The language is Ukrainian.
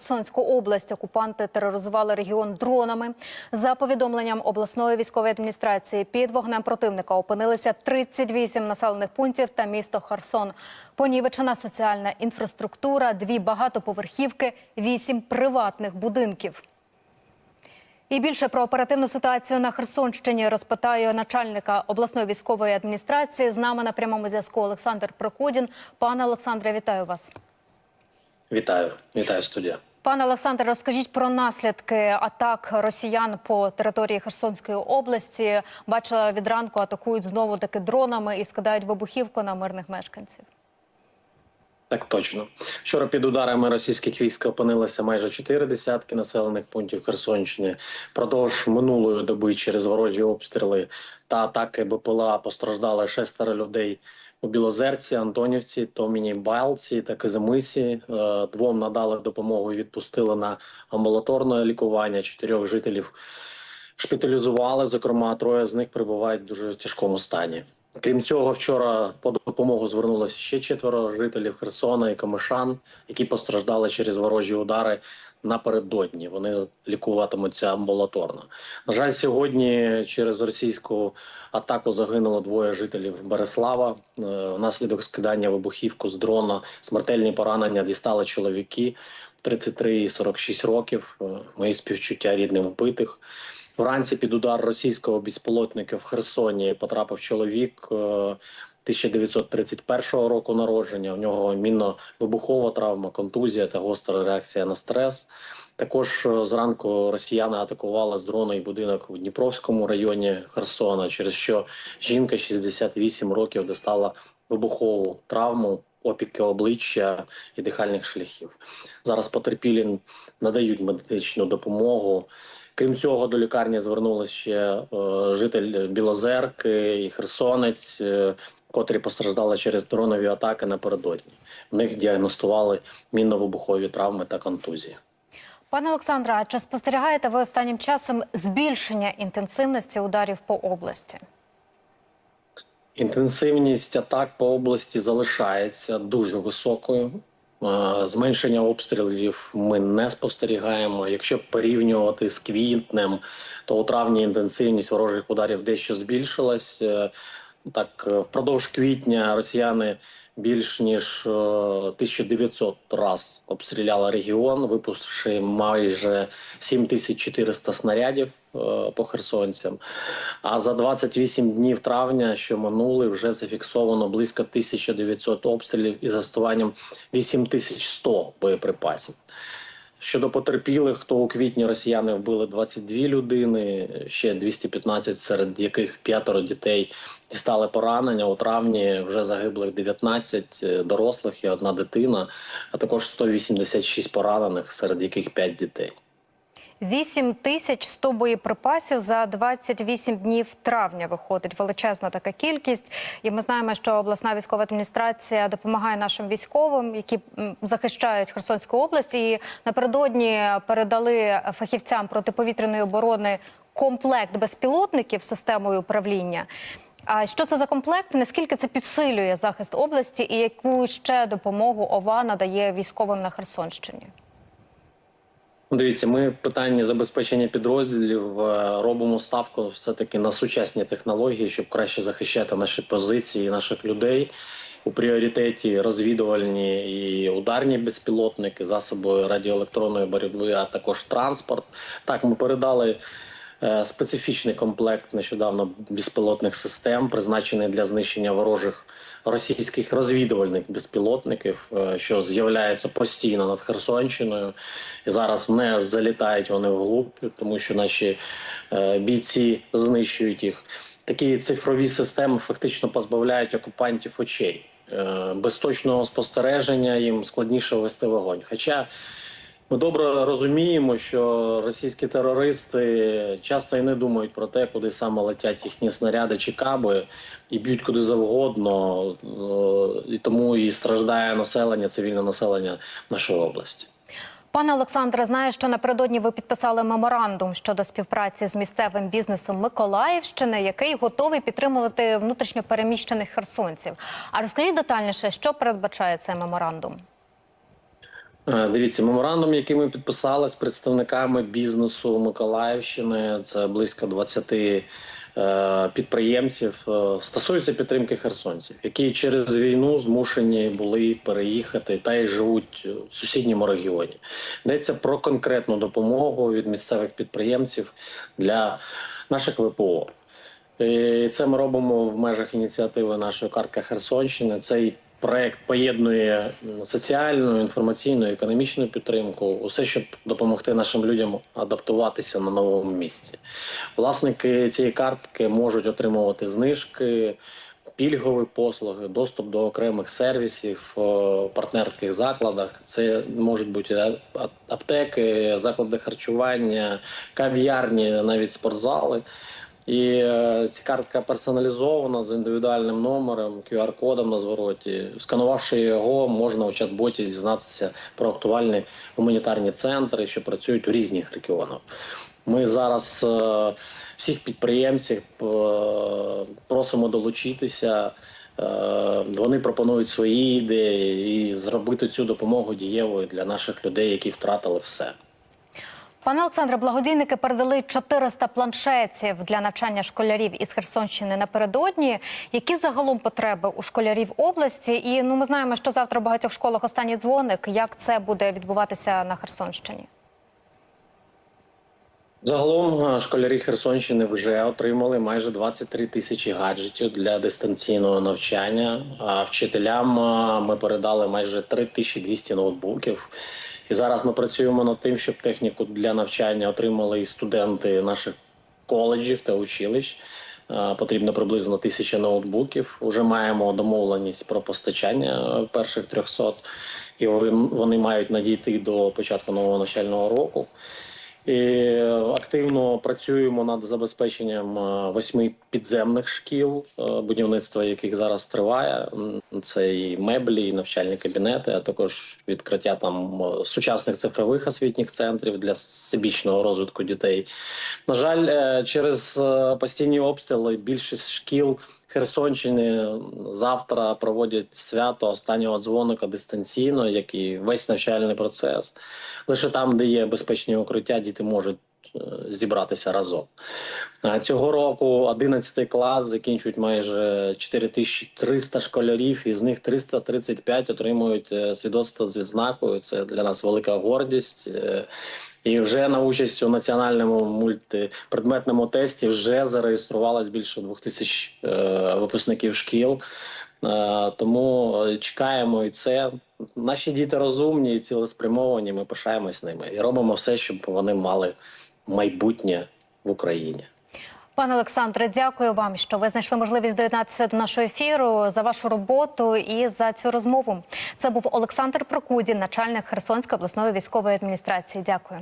Херсонську область. Окупанти тероризували регіон дронами. За повідомленням обласної військової адміністрації, під вогнем противника опинилися 38 населених пунктів та місто Херсон. Понівечена соціальна інфраструктура, дві багатоповерхівки, вісім приватних будинків. І більше про оперативну ситуацію на Херсонщині розпитаю начальника обласної військової адміністрації. З нами на прямому зв'язку Олександр Прокудін. Пане Олександре, вітаю вас. Вітаю, вітаю студія. Пане Олександре, розкажіть про наслідки атак росіян по території Херсонської області. Бачила від ранку, атакують знову таки дронами і скидають вибухівку на мирних мешканців. Так точно. Вчора під ударами російських військ опинилося майже чотири десятки населених пунктів Херсонщини. Продовж минулої доби через ворожі обстріли та атаки БПЛА постраждали шестеро людей у Білозерці, Антонівці, Томіні, Байлці та Кизимисі. Е, Двом надали допомогу і відпустили на амбулаторне лікування. Чотирьох жителів шпиталізували. Зокрема, троє з них перебувають в дуже тяжкому стані. Крім цього, вчора по допомогу звернулося ще четверо жителів Херсона і Камишан, які постраждали через ворожі удари напередодні. Вони лікуватимуться амбулаторно. На жаль, сьогодні через російську атаку загинуло двоє жителів Береслава. Е, Внаслідок скидання вибухівку з дрона смертельні поранення дістали чоловіки 33 і 46 років. Е, Мої співчуття рідним вбитих. Вранці під удар російського безпілотника в Херсоні потрапив чоловік е, 1931 року народження. У нього мінно-вибухова травма, контузія та гостра реакція на стрес. Також е, зранку росіяни атакували з дрона і будинок в Дніпровському районі Херсона, через що жінка 68 років достала вибухову травму. Опіки обличчя і дихальних шляхів. Зараз потерпілі надають медичну допомогу. Крім цього, до лікарні звернулися ще е, житель Білозерки і Херсонець, е, котрі постраждали через дронові атаки напередодні. В них діагностували мінно-вибухові травми та контузії. Пане Олександре, а чи спостерігаєте ви останнім часом збільшення інтенсивності ударів по області? Інтенсивність атак по області залишається дуже високою. Зменшення обстрілів ми не спостерігаємо. Якщо порівнювати з квітнем, то у травні інтенсивність ворожих ударів дещо збільшилась. Е, Так, е, впродовж квітня росіяни більш ніж е, 1900 раз обстріляла регіон, випустивши майже 7400 снарядів е, по херсонцям. А за 28 днів травня, що минули, вже зафіксовано близько 1900 обстрілів із застосуванням 8100 боєприпасів. Щодо потерпілих, то у квітні росіяни вбили 22 людини, ще 215, серед яких п'ятеро дітей дістали поранення. У травні вже загиблих 19 дорослих і одна дитина, а також 186 поранених, серед яких 5 дітей. 8 тисяч 100 боєприпасів за 28 днів травня виходить величезна така кількість. І ми знаємо, що обласна військова адміністрація допомагає нашим військовим, які захищають Херсонську область. І напередодні передали фахівцям протиповітряної оборони комплект безпілотників системою управління. А що це за комплект? Наскільки це підсилює захист області, і яку ще допомогу ОВА надає військовим на Херсонщині? Ну, Дивіться, ми в питанні забезпечення підрозділів е, робимо ставку все таки на сучасні технології, щоб краще захищати наші позиції, наших людей. У пріоритеті розвідувальні і ударні безпілотники, засоби радіоелектронної боротьби, а також транспорт. Так, ми передали специфічний комплект нещодавно безпілотних систем, призначений для знищення ворожих російських розвідувальних безпілотників, е, що з'являються постійно над Херсонщиною. І зараз не залітають вони вглуб, тому що наші е, бійці знищують їх. Такі цифрові системи фактично позбавляють окупантів очей. Е, Без точного спостереження їм складніше вести вогонь. Хоча ми добре розуміємо, що російські терористи часто і не думають про те, куди саме летять їхні снаряди чи каби, і б'ють куди завгодно, е, і тому і страждає населення, цивільне населення нашої області. Пане Олександре, знаю, що напередодні ви підписали меморандум щодо співпраці з місцевим бізнесом Миколаївщини, який готовий підтримувати внутрішньо переміщених херсонців. А розкажіть детальніше, що передбачає цей меморандум? Е, Дивіться, меморандум, який ми підписали з представниками бізнесу Миколаївщини, це близько 20 е, підприємців, е, стосується підтримки херсонців, які через війну змушені були переїхати та й живуть в сусідньому регіоні. Йдеться про конкретну допомогу від місцевих підприємців для наших ВПО. І це ми робимо в межах ініціативи нашої картка Херсонщини. Цей проект поєднує соціальну, інформаційну, економічну підтримку, усе, щоб допомогти нашим людям адаптуватися на новому місці. Власники цієї картки можуть отримувати знижки. Пільгові послуги, доступ до окремих сервісів в партнерських закладах. Це можуть бути аптеки, заклади харчування, кав'ярні, навіть спортзали. І е, ця картка персоналізована з індивідуальним номером, QR-кодом на звороті. Сканувавши його, можна у чат-боті дізнатися про актуальні гуманітарні центри, що працюють у різних регіонах. Ми зараз е, всіх підприємців е, просимо долучитися. Е, Вони пропонують свої ідеї і зробити цю допомогу дієвою для наших людей, які втратили все. Пане Олександре, благодійники передали 400 планшетів для навчання школярів із Херсонщини напередодні. Які загалом потреби у школярів області? І ну ми знаємо, що завтра в багатьох школах останній дзвоник. Як це буде відбуватися на Херсонщині? Загалом е, школярі Херсонщини вже отримали майже 23 тисячі гаджетів для дистанційного навчання. А вчителям е, ми передали майже 3200 ноутбуків. І зараз ми працюємо над тим, щоб техніку для навчання отримали і студенти наших коледжів та училищ. Е, Потрібно приблизно тисяча ноутбуків. Уже маємо домовленість про постачання е, перших 300, і вони- вони мають надійти до початку нового навчального року. І активно працюємо над забезпеченням е, восьми підземних шкіл, е, будівництво яких зараз триває. Це і меблі, і навчальні кабінети, а також відкриття там е, сучасних цифрових освітніх центрів для всебічного розвитку дітей. На жаль, через постійні обстріли більшість шкіл Херсонщини завтра проводять свято останнього дзвоника дистанційно, як і весь навчальний процес. Лише там, де є безпечні укриття, діти можуть е, зібратися разом. Цього року 11 клас закінчують майже 4300 школярів, із них 335 отримують е, свідоцтво з відзнакою. Це для нас велика гордість. І вже на участь у національному мультипредметному тесті вже зареєструвалось більше двох тисяч е, випускників шкіл. Е, Тому чекаємо і це. Наші діти розумні і цілеспрямовані. Ми пишаємось ними і робимо все, щоб вони мали майбутнє в Україні. Пане Олександре, дякую вам, що ви знайшли можливість доєднатися до нашого ефіру за вашу роботу і за цю розмову. Це був Олександр Прокудін, начальник Херсонської обласної військової адміністрації. Дякую.